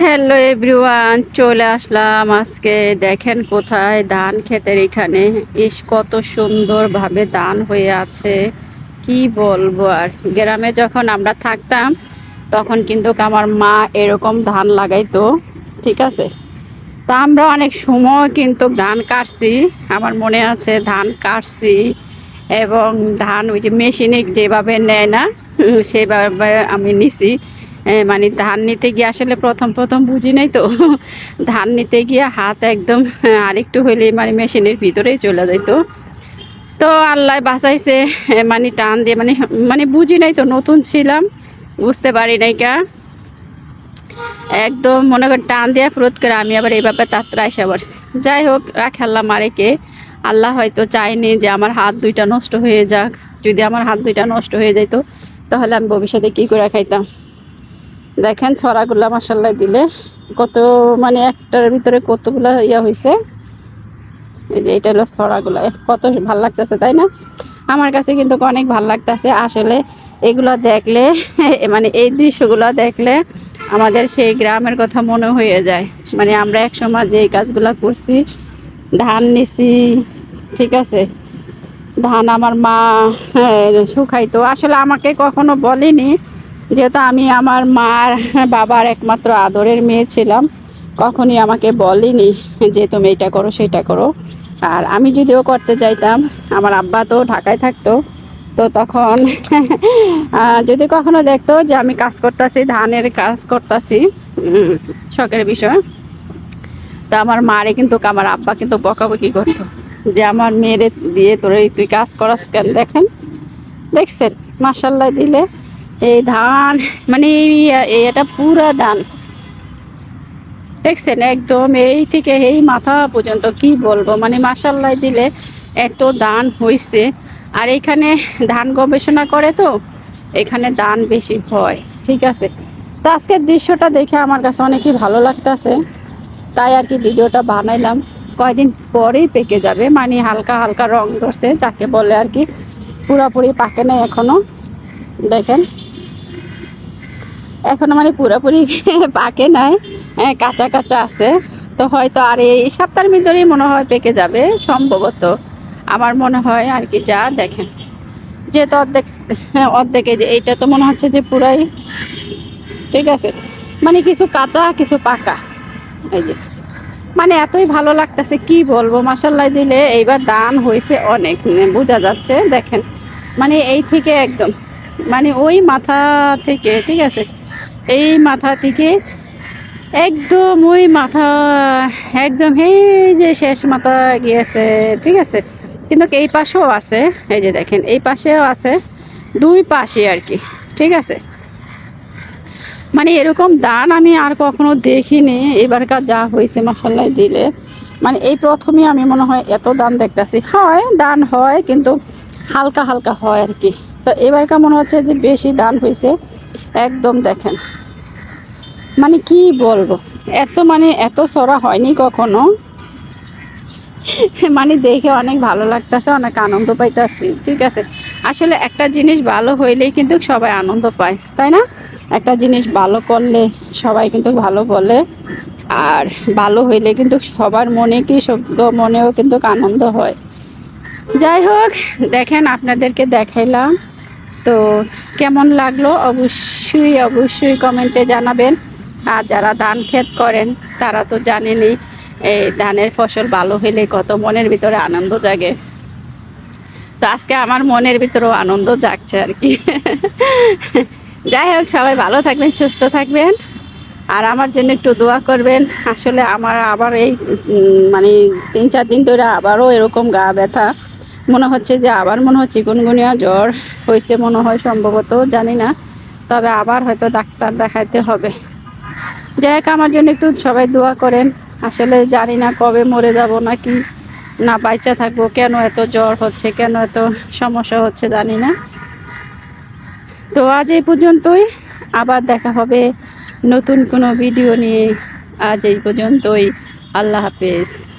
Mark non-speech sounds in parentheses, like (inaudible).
Hello everyone চলে আসলাম আজকে দেখেন কোথায় ধান ক্ষেতের এখানে। ইস, কত সুন্দরভাবে ধান হয়ে আছে। কি বলব আর, গ্রামে যখন আমরা থাকতাম, তখন কিন্তু আমার মা এরকম ধান লাগাইতো, ঠিক আছে? তা আমরা অনেক সময় কিন্তু ধান কাটছি, আমার মনে আছে ধান কাটছি, এবং ধান ওই যে মেশিনে যেভাবে নেয় না, সেভাবে আমি নিছি। মানে ধান নিতে গিয়ে আসলে প্রথম প্রথম বুঝি নাই তো। (laughs) ধান নিতে গিয়ে হাত একদম, আরেকটু হইলে মানে মেশিনের ভিতরেই চলে যাইতো তো। আল্লাহ বাঁচাইছে মানে টান দিয়ে মানে মানে বুঝি নাই তো, নতুন ছিলাম, বুঝতে পারি নাই কা। একদম মনে করেন টান দিয়ে ফুরত করে আমি আবার এইভাবে তাত্রা এসে পারছি যাই হোক, রাখ আল্লাহ মারেকে আল্লাহ হয়তো চায়নি যে আমার হাত দুইটা নষ্ট হয়ে যাক। যদি আমার হাত দুইটা নষ্ট হয়ে যেত তাহলে আমি ভবিষ্যতে কী করে খাইতাম? দেখেন ছড়াগুলা মাসাল্লাহ দিলে কত মানে একটার ভিতরে কতগুলা ইয়া হয়েছে এই যে এটা হলো ছড়াগুলা। কত ভালো লাগতেছে তাই না? আমার কাছে কিন্তু অনেক ভালো লাগতেছে। আসলে এগুলো দেখলে (laughs) মানে এই দৃশ্যগুলো দেখলে আমাদের সেই গ্রামের কথা মনে হয়ে যায়। মানে আমরা এক সময় যে কাজগুলো করছি ধান নিছি ঠিক আছে? ধান আমার মা হ্যাঁ, শুকাইতো। আসলে আমাকে কখনো বলেনি যেহেতু আমি আমার মার বাবার একমাত্র আদরের মেয়ে ছিলাম, কখনই আমাকে বলেনি যে তুমি এটা করো, সেটা করো। আর আমি যদিও করতে যাইতাম, আমার আব্বা তো ঢাকায় থাকতো, তো তখন যদি কখনো দেখতো যে আমি কাজ করতেছি, ধানের কাজ করতেছি শখের বিষয়, তো আমার মারে কিন্তু, আমার আব্বা কিন্তু বকাবকি করতো, যে আমার মেয়েরে দিয়ে তোর তুই কাজ করাস কেন দেখেন? দেখছেন মাসাল্লাহ দিলে। এই ধান মানে এটা পুরা ধান। দেখছেন একদম এই থেকে এই মাথা পর্যন্ত কি বলব? মানে মাসাল্লাহ দিলে এত দান হয়েছে আর এখানে ধান গবেষণা করে তো, এখানে দান বেশি হয়, ঠিক আছে? তো আজকের দৃশ্যটা দেখে আমার কাছে অনেকই ভালো লাগতেছে। তাই আর কি ভিডিওটা বানাইলাম। কয়দিন পরেই পেকে যাবে মানে হালকা হালকা রং ধরছে, যাকে বলে আর কি পুরাপুরি পাকে নাই এখনও। দেখেন। এখনও মানে পুরোপুরি (laughs) পাকে নাই হ্যাঁ, কাঁচা কাঁচা আছে। তো হয়তো আর এই সপ্তাহের ভিতরেই মনে হয় পেকে যাবে সম্ভবত। আমার মনে হয় আর কি যা দেখেন। যেহেতু অর্ধেক হ্যাঁ অর্ধেকে যে এইটা তো মনে হচ্ছে যে পুরাই ঠিক আছে? মানে কিছু কাঁচা কিছু পাকা। এই যে। মানে এতই ভালো লাগতেছে কি বলব? মাসাল্লাহ দিলে এইবার দান হয়েছে অনেক বোঝা যাচ্ছে দেখেন। মানে এই থেকে একদম মানে ওই মাথা থেকে ঠিক আছে? এই মাথা থেকে একদম ওই মাথা, একদম এই যে শেষ মাথা গিয়েছে, ঠিক আছে? কিন্তু এই পাশেও আছে, এই যে দেখেন, এই পাশেও আছে, দুই পাশে আর কি, ঠিক আছে? মানে এরকম দান আমি আর কখনো দেখিনি, এবারকার যা হয়েছে মাসাল্লাহ দিলে। মানে এই প্রথমে আমি মনে হয় এত দান দেখতেছি। হয়, দান হয়, কিন্তু হালকা হালকা হয় আর কি। তো এবারকার মনে হচ্ছে যে বেশি দান হয়েছে। একদম দেখেন। মানে কি বলব? এত মানে এত সরা হয়নি কখনো। মানে দেখে অনেক ভালো লাগতেছে, অনেক আনন্দ পাইতেছি, ঠিক আছে? আসলে একটা জিনিস ভালো হইলেই কিন্তু সবাই আনন্দ পায়, তাই না? একটা জিনিস ভালো করলে সবাই কিন্তু ভালো বলে, আর ভালো হইলে কিন্তু সবার মনে কি শব্দ মনেও কিন্তু আনন্দ হয়। যাই হোক, দেখেন আপনাদেরকে দেখাইলাম। তো কেমন লাগল? অবশ্যই অবশ্যই কমেন্টে জানাবেন। আর যারা ধান ক্ষেত করেন, তারা তো জানেনই, এই ধানের ফসল ভালো হলে কত মনের ভিতরে আনন্দ জাগে। তো আজকে আমার মনের ভিতরেও আনন্দ জাগছে আর কি। যাই হোক, সবাই ভালো থাকবেন, সুস্থ থাকবেন। আর আমার জন্য একটু দোয়া করবেন। আসলে আমার আবার এই মানে তিন চার দিন ধরে আবারও এরকম গা ব্যথা। মনে হচ্ছে যে আবার মনে হচ্ছে গুনগুনিয়া জ্বর হয়েছে মনে হয় সম্ভবত, জানি না। তবে আবার হয়তো ডাক্তার দেখাইতে হবে। যাই হোক, আমার জন্য একটু সবাই দোয়া করেন। আসলে জানি না কবে মরে যাব নাকি না বাইচা থাকব, কেন এত জ্বর হচ্ছে, কেন এত সমস্যা হচ্ছে জানি না। তো আজ এই পর্যন্তই। আবার দেখা হবে নতুন কোনো ভিডিও নিয়ে। আজ এই পর্যন্তই। আল্লাহ হাফেজ।